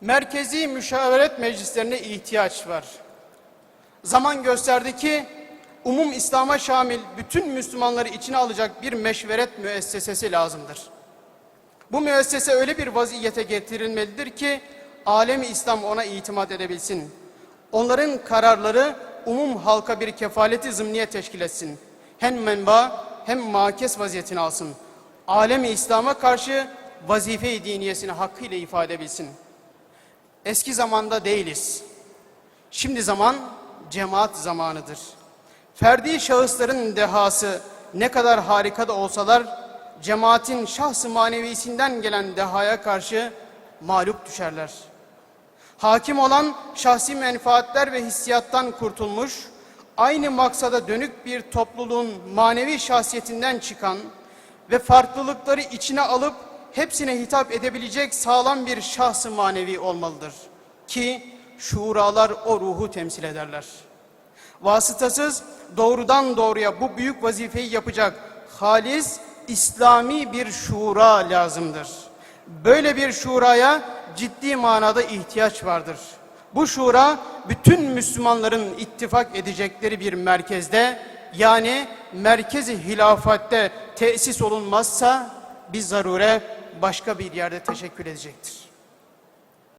merkezi müşaviret meclislerine ihtiyaç var. Zaman gösterdi ki umum İslam'a şamil bütün Müslümanları içine alacak bir meşveret müessesesi lazımdır. Bu müessese öyle bir vaziyete getirilmelidir ki alemi İslam ona itimat edebilsin. Onların kararları umum halka bir kefaleti zımniye teşkil etsin. Hem menba hem makes vaziyetini alsın. Alemi İslam'a karşı vazife-i diniyesini hakkıyla ifade edebilsin. Eski zamanda değiliz. Şimdi zaman cemaat zamanıdır. Ferdi şahısların dehası ne kadar harika da olsalar cemaatin şahsı manevisinden gelen dehaya karşı mağlup düşerler. Hakim olan şahsi menfaatler ve hissiyattan kurtulmuş, aynı maksada dönük bir topluluğun manevi şahsiyetinden çıkan ve farklılıkları içine alıp hepsine hitap edebilecek sağlam bir şahsı manevi olmalıdır. Ki şuralar o ruhu temsil ederler. Vasıtasız doğrudan doğruya bu büyük vazifeyi yapacak halis İslami bir şura lazımdır. Böyle bir şuraya ciddi manada ihtiyaç vardır. Bu şura bütün Müslümanların ittifak edecekleri bir merkezde yani merkezi hilafatte tesis olunmazsa bir zarure başka bir yerde teşekkül edecektir.